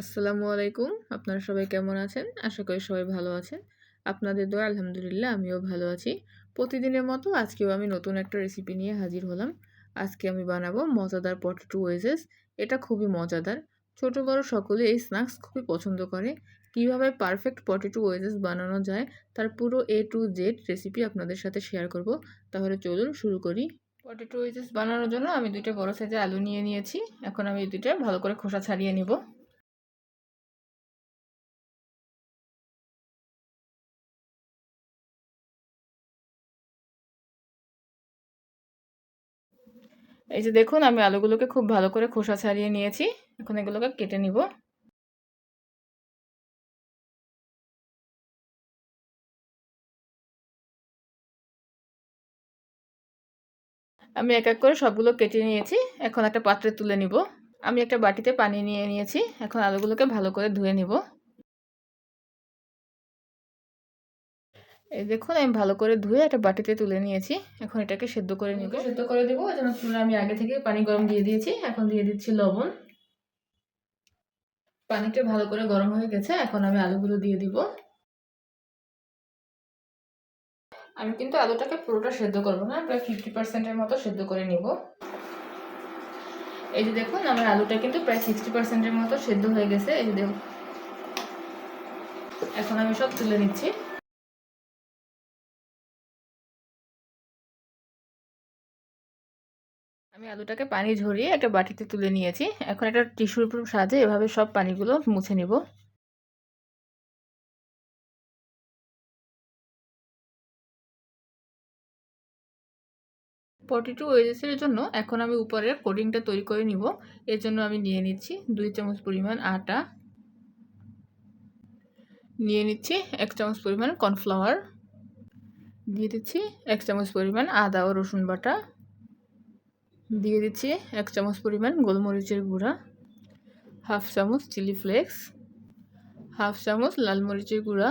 আসসালামু আলাইকুম। আপনারা সবাই কেমন আছেন? আশা করি সবাই ভালো আছেন। আপনাদের দোয়া, আলহামদুলিল্লাহ, আমিও ভালো আছি। প্রতিদিনের মতো আজকেও আমি নতুন একটা রেসিপি নিয়ে হাজির হলাম। আজকে আমি বানাবো মজাদার পটেটো ওয়েজেস এটা খুবই মজাদার। ছোট, বড় সকলে এই স্ন্যাক্স খুবই পছন্দ করে। কীভাবে পারফেক্ট পটেটো ওয়েজেস বানানো যায়, তার পুরো এ টু জেড রেসিপি আপনাদের সাথে শেয়ার করব। তাহলে চলুন শুরু করি। পটেটো ওয়েজেস বানানোর জন্য আমি দুইটা বড় সাইজের আলু নিয়ে নিয়েছি। এখন আমি এই দুইটা ভালো করে খোসা ছাড়িয়ে নিব। এই যে দেখুন, আমি আলুগুলোকে খুব ভালো করে খোসা ছাড়িয়ে নিয়েছি। এখন এগুলোকে কেটে নিব। আমি এক এক করে সবগুলো কেটে নিয়েছি। এখন একটা পাত্রে তুলে নিব। আমি একটা বাটিতে পানি নিয়ে নিয়েছি। এখন আলুগুলোকে ভালো করে ধুয়ে নিব। এই দেখুন আমি ভালো করে ধুয়ে একটা বাটিতে তুলে নিয়েছি। এখন এটাকে সেদ্ধ করে নিব। সেদ্ধ করে দেবো। যেন চুলে আমি আগে থেকে পানি গরম দিয়ে দিয়েছি। এখন দিয়ে দিচ্ছি লবণ। পানিটা ভালো করে গরম হয়ে গেছে। এখন আমি আলুগুলো দিয়ে দিব। আমি কিন্তু আলুটাকে পুরোটা সেদ্ধ করব না প্রায় ফিফটি পার্সেন্টের মতো সেদ্ধ করে নিব। এই যে দেখুন আমার আলুটা কিন্তু প্রায় সিক্সটি পার্সেন্টের মতো সেদ্ধ হয়ে গেছে। এই যে দেখুন এখন আমি সব তুলে নিচ্ছি। আমি আলুটাকে পানি ঝরিয়ে একটা বাটিতে তুলে নিয়েছি। এখন একটা টিস্যুর উপর সাজে এভাবে সব পানিগুলো মুছে নিব। পটেটো ওয়েজেসের জন্য এখন আমি উপরের কোডিংটা তৈরি করে নিব। এর জন্য আমি নিয়ে নিচ্ছি দুই চামচ পরিমাণ আটা। নিয়ে নিচ্ছি এক চামচ পরিমাণ কর্নফ্লাওয়ার। দিয়ে দিচ্ছি এক চামচ পরিমাণ আদা ও রসুন বাটা। দিয়ে দিচ্ছি এক চামচ পরিমাণ গোলমরিচের গুঁড়া, হাফ চামচ চিলি ফ্লেক্স, হাফ চামচ লাল মরিচের গুঁড়া,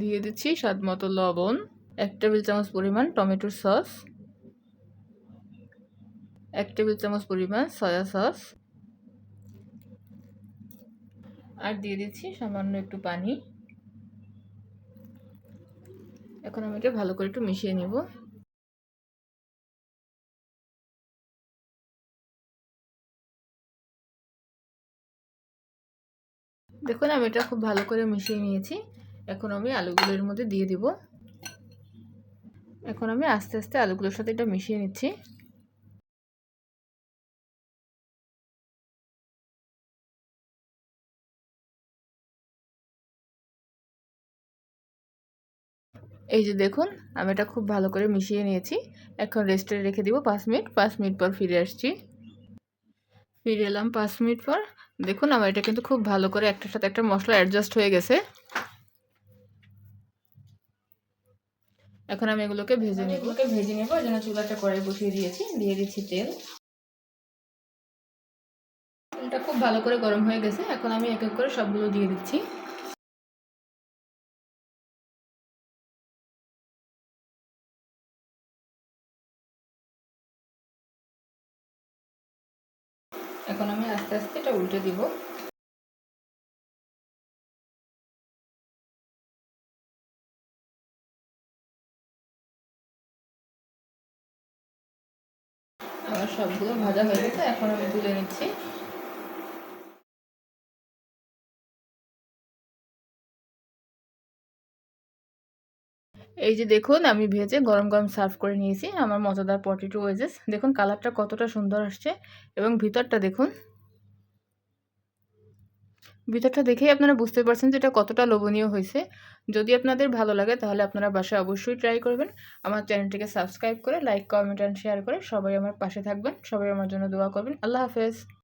দিয়ে দিচ্ছি স্বাদ মতো লবণ, এক টেবিল চামচ পরিমাণ টমেটোর সস, এক টেবিল চামচ পরিমাণ সয়া সস, আর দিয়ে দিচ্ছি সামান্য একটু পানি। এখন আমি এটা ভালো করে একটু মিশিয়ে নেব। দেখুন, আমি এটা খুব ভালো করে মিশিয়ে নিয়েছি। এখন আমি আলুগুলোর মধ্যে দিয়ে দিব। এখন আমি আস্তে আস্তে আলুগুলোর সাথে এটা মিশিয়ে নিচ্ছি। এই যে দেখুন, আমি এটা খুব ভালো করে মিশিয়ে নিয়েছি। এখন রেস্টে রেখে দিব পাঁচ মিনিট। পাঁচ মিনিট পর ফিরে আসছি। ফিরে এলাম পাঁচ মিনিট পর। দেখুন আমার এটা কিন্তু খুব ভালো করে একটার সাথে একটা মশলা অ্যাডজাস্ট হয়ে গেছে। এখন আমি এগুলোকে ভেজে নিই এগুলোকে ভেজে নেব যেন চুলাটা কড়াই বসিয়ে দিয়েছি। দিয়ে দিচ্ছি তেল। তেলটা খুব ভালো করে গরম হয়ে গেছে। এখন আমি এক এক করে সবগুলো দিয়ে দিচ্ছি। এখন আমি আস্তে আস্তে এটা উল্টে দিব। আমার সবগুলো ভাজা হয়ে গেছে, এখন আমি তুলে নিচ্ছি। এই যে দেখুন, আমি ভেজে গরম গরম সার্ভ করে নিয়েছি। আমার মজাদার পটেটো ওয়েজেস। দেখুন, কালারটা কতটা সুন্দর আসছে। এবং ভিতরটা দেখুন। ভিতরটা দেখেই আপনারা বুঝতে পারছেন যে এটা কতটা লোভনীয় হয়েছে। যদি আপনাদের ভালো লাগে, তাহলে আপনারা বাসায় অবশ্যই ট্রাই করবেন। আমার চ্যানেলটিকে সাবস্ক্রাইব করে, লাইক, কমেন্ট অ্যান্ড শেয়ার করে সবাই আমার পাশে থাকবেন। সবাই আমার জন্য দোয়া করবেন। আল্লাহ হাফেজ।